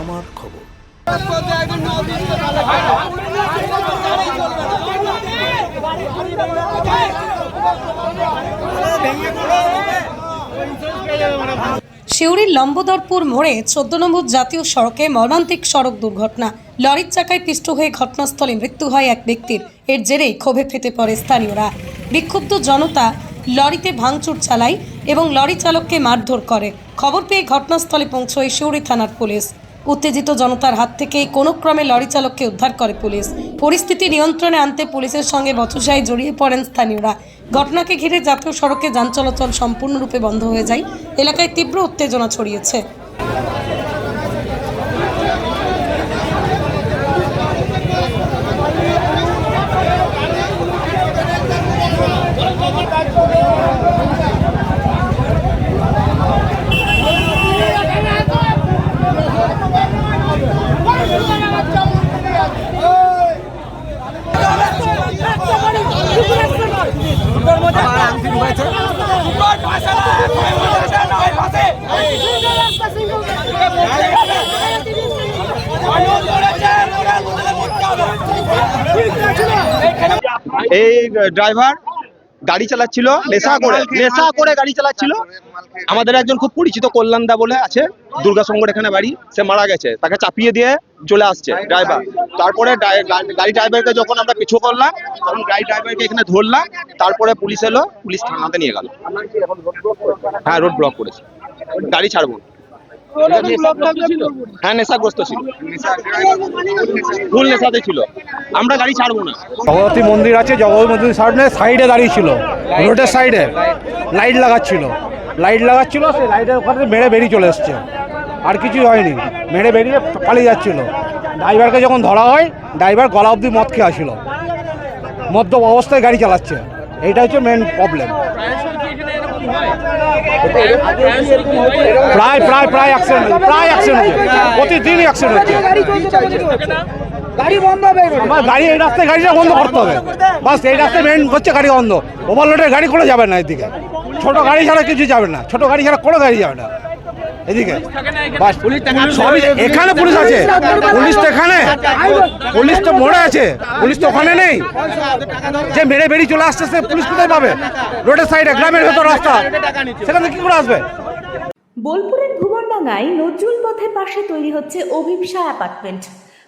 আমার খবর। সিউড়ির লম্বদরপুর মোড়ে চোদ্দ নম্বর জাতীয় সড়কে মর্মান্তিক সড়ক দুর্ঘটনা। লরির চাকায় পিষ্ট হয়ে ঘটনাস্থলে মৃত্যু হয় এক ব্যক্তির। এর জেরে ক্ষোভে ফেটে পড়ে স্থানীয়রা। বিক্ষুব্ধ জনতা লরিতে ভাঙচুর চালায় এবং লরি চালককে মারধর করে। খবর পেয়ে ঘটনাস্থলে পৌঁছয় সিউড়ি থানার পুলিশ। উত্তেজিত জনতার হাত থেকে কোনো ক্রমে লরি চালককে উদ্ধার করে পুলিশ। পরিস্থিতি নিয়ন্ত্রণে আনতে পুলিশের সঙ্গে বচসায় জড়িয়ে পড়েন স্থানীয়রা। ঘটনাকে ঘিরে জাতীয় সড়কে যান চলাচল সম্পূর্ণরূপে বন্ধ হয়ে যায়। এলাকায় তীব্র উত্তেজনা ছড়িয়েছে। এই ড্রাইভার গাড়ি চালাচ্ছিল নেশা করে নেশা করে গাড়ি চালাচ্ছিল। আমাদের একজন খুব পরিচিত কল্যাণ দা বলে আছে। দুর্গাসঙ্গর এখানে বাড়ি, সে মারা গেছে, তাকে চাপিয়ে দিয়ে চলে আসছে ড্রাইভার তারপরে গাড়ি ড্রাইভারকে যখন আমরা পিছু করলাম, তখন গাড়ি ড্রাইভারকে এখানে ধরলাম, তারপরে পুলিশ এলো, পুলিশ থানাতে নিয়ে গেল। হ্যাঁ রোড ব্লক করেছে। গাড়ি ছাড়বো। হ্যাঁ নেশাগ্রস্ত ছিল। ফুল নেশাতে ছিল। আমরা গাড়ি ছাড়বো না। মন্দির আছে জগদ্ধাত্রী মন্দির সামনে, সাইডে দাঁড়িয়ে ছিল। রোডের সাইডে। লাইট লাগাচ্ছিল। লাইট লাগাচ্ছিল, সেই লাইটের ওখানে মেরে বেরিয়ে চলে এসছে। আর কিছু হয়নি, মেরে বেরিয়ে পালিয়ে যাচ্ছিল। ড্রাইভারকে যখন ধরা হয়, ড্রাইভার গলা অবধি মদ খেয়ে আসছিল। মদ্য অবস্থায় গাড়ি চালাচ্ছে। এইটা হচ্ছে মেন প্রবলেম প্রায় প্রায় প্রায় অ্যাক্সিডেন্ট প্রায় অ্যাক্সিডেন্ট হচ্ছে প্রতিদিনই অ্যাক্সিডেন্ট হচ্ছে আমার গাড়ি এই রাস্তায় গাড়িটা বন্ধ করতে হবে। বাস এই রাস্তায় মেন হচ্ছে গাড়ি বন্ধ। ওভারলোডের গাড়ি করে যাবে না এদিকে। ছোট গাড়ি ছাড়া কিছু যাবে না। ছোট গাড়ি ছাড়া কোনো গাড়ি যাবে না। এদিকে। বাস সবই এখানে পুলিশ আছে। পুলিশ তো এখানে। পুলিশ তো মোড়ে আছে। পুলিশ তো ওখানে নেই। যে মেরে বেরিয়ে চলে আসছে সে পুলিশ কোথায় পাবে? রোডের সাইডে গ্রামের ভেতর রাস্তা। সেখানে কি করে আসবে? বোলপুরের ভুবনডাঙ্গায় নজরুল পথের পাশে তৈরি হচ্ছে অভিপসা অ্যাপার্টমেন্ট।